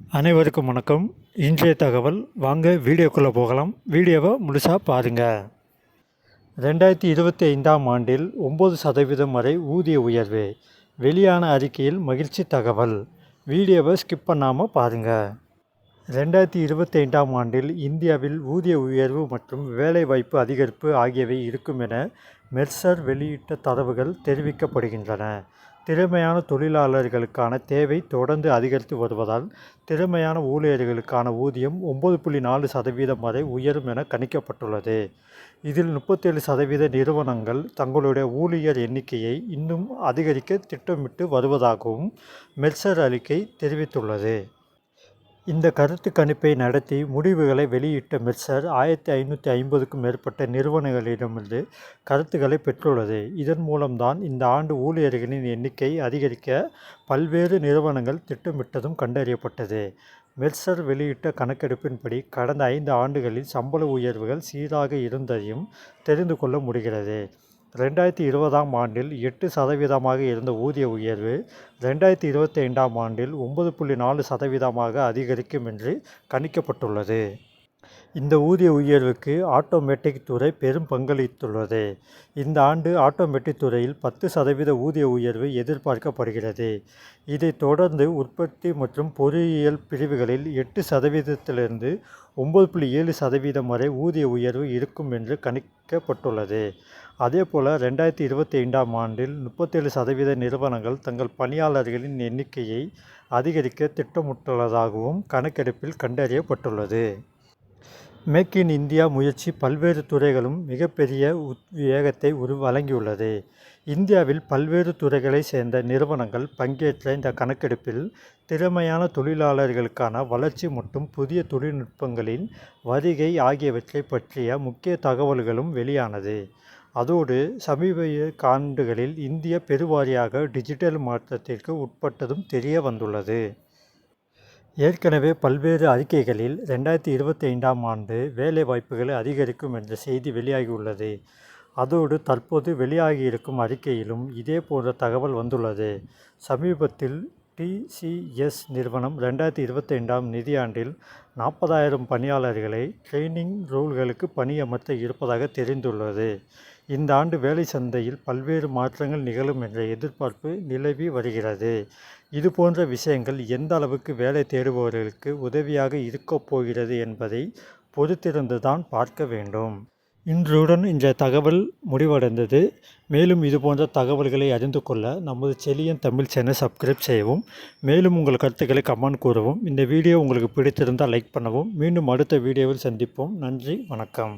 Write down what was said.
அனைவருக்கும் வணக்கம். இன்றைய தகவல் வாங்க வீடியோக்குள்ளே போகலாம். வீடியோவை முழுசாக பாருங்கள் ரெண்டாயிரத்தி இருபத்தி ஐந்தாம் ஆண்டில் ஒம்பது சதவீதம் வரை ஊதிய உயர்வு. வெளியான அறிக்கையில் மகிழ்ச்சி தகவல். வீடியோவை ஸ்கிப் பண்ணாமல் பாருங்கள் ரெண்டாயிரத்தி இருபத்தி ஐந்தாம் ஆண்டில் இந்தியாவில் ஊதிய உயர்வு மற்றும் வேலைவாய்ப்பு அதிகரிப்பு ஆகியவை இருக்கும் என மெர்சர் வெளியிட்ட தரவுகள் தெரிவிக்கப்படுகின்றன. திறமையான தொழிலாளர்களுக்கான தேவை தொடர்ந்து அதிகரித்து வருவதால் திறமையான ஊழியர்களுக்கான ஊதியம் ஒம்பது புள்ளி நாலு சதவீதம் வரை உயரும் என கணிக்கப்பட்டுள்ளது. இதில் முப்பத்தேழு சதவீத நிறுவனங்கள் தங்களுடைய ஊழியர் எண்ணிக்கையை இன்னும் அதிகரிக்க திட்டமிட்டு வருவதாகவும் மெர்சர் அறிக்கை தெரிவித்துள்ளது. இந்த கருத்து கணிப்பை நடத்தி முடிவுகளை வெளியிட்ட மெர்சர் ஆயிரத்தி ஐநூற்றி ஐம்பதுக்கும் மேற்பட்ட நிறுவனங்களிடமிருந்து கருத்துக்களை பெற்றுள்ளது. இதன் மூலம்தான் இந்த ஆண்டு ஊழியர்களின் எண்ணிக்கை அதிகரிக்க பல்வேறு நிறுவனங்கள் திட்டமிட்டதும் கண்டறியப்பட்டது. மெர்சர் வெளியிட்ட கணக்கெடுப்பின்படி கடந்த ஐந்து ஆண்டுகளில் சம்பள உயர்வுகள் சீராக இருந்ததையும் தெரிந்து கொள்ள முடிகிறது. ரெண்டாயிரத்தி இருபதாம் ஆண்டில் எட்டு சதவீதமாக இருந்த ஊதிய உயர்வு ரெண்டாயிரத்தி இருபத்தி ஐந்தாம் ஆண்டில் ஒன்பது புள்ளி நாலு சதவீதமாக அதிகரிக்கும் என்று கணிக்கப்பட்டுள்ளது. இந்த ஊதிய உயர்வுக்கு ஆட்டோமேட்டிக் துறை பெரும் பங்களித்துள்ளது. இந்த ஆண்டு ஆட்டோமேட்டிக் துறையில் பத்து சதவீத ஊதிய உயர்வு எதிர்பார்க்கப்படுகிறது. இதைத் தொடர்ந்து உற்பத்தி மற்றும் பொறியியல் பிரிவுகளில் எட்டு சதவீதத்திலிருந்து ஒம்பது புள்ளி ஏழு சதவீதம் வரை ஊதிய உயர்வு இருக்கும் என்று கணிக்கப்பட்டுள்ளது. அதேபோல் ரெண்டாயிரத்தி இருபத்தி ஐந்தாம் ஆண்டில் முப்பத்தேழு சதவீத நிறுவனங்கள் தங்கள் பணியாளர்களின் எண்ணிக்கையை அதிகரிக்க திட்டமிட்டுள்ளதாகவும் கணக்கெடுப்பில் கண்டறியப்பட்டுள்ளது. மேக் இன் இந்தியா முயற்சி பல்வேறு துறைகளும் மிகப்பெரிய உத்வேகத்தை உரு வழங்கியுள்ளது. இந்தியாவில் பல்வேறு துறைகளைச் சேர்ந்த நிறுவனங்கள் பங்கேற்ற இந்த கணக்கெடுப்பில் திறமையான தொழிலாளர்களுக்கான வளர்ச்சி மற்றும் புதிய தொழில்நுட்பங்களின் வருகை ஆகியவற்றை பற்றிய முக்கிய தகவல்களும் வெளியானது. அதோடு சமீபய காண்டுகளில் இந்திய பெருவாரியாக டிஜிட்டல் மாற்றத்திற்கு உட்பட்டதும் தெரிய வந்துள்ளது. ஏற்கனவே பல்வேறு அறிக்கைகளில் ரெண்டாயிரத்தி இருபத்தி ஐந்தாம் ஆண்டு வேலை வாய்ப்புகளை அதிகரிக்கும் என்ற செய்தி வெளியாகியுள்ளது. அதோடு தற்போது வெளியாகியிருக்கும் அறிக்கையிலும் இதே போன்ற தகவல் வந்துள்ளது. சமீபத்தில் டிசிஎஸ் நிறுவனம் ரெண்டாயிரத்தி இருபத்தி ஐந்தாம் நிதியாண்டில் நாற்பதாயிரம் பணியாளர்களை ட்ரெயினிங் ரூல்களுக்கு பணியமர்த்த இருப்பதாக தெரிந்துள்ளது. இந்த ஆண்டு வேலை சந்தையில் பல்வேறு மாற்றங்கள் நிகழும் என்ற எதிர்பார்ப்பு நிலவி வருகிறது. இது போன்ற விஷயங்கள் எந்த அளவுக்கு வேலை தேடுபவர்களுக்கு உதவியாக இருக்கப் போகிறது என்பதை பொறுத்திருந்து தான் பார்க்க வேண்டும். இன்றுடன் இந்த தகவல் முடிவடைந்தது. மேலும் இது போன்ற தகவல்களை அறிந்து கொள்ள நமது செலியன் தமிழ் சேனல் சப்ஸ்கிரைப் செய்யவும் மேலும் உங்கள் கருத்துக்களை கமெண்ட் கூறவும். இந்த வீடியோ உங்களுக்கு பிடித்திருந்தால் லைக் பண்ணவும். மீண்டும் அடுத்த வீடியோவில் சந்திப்போம். நன்றி வணக்கம்.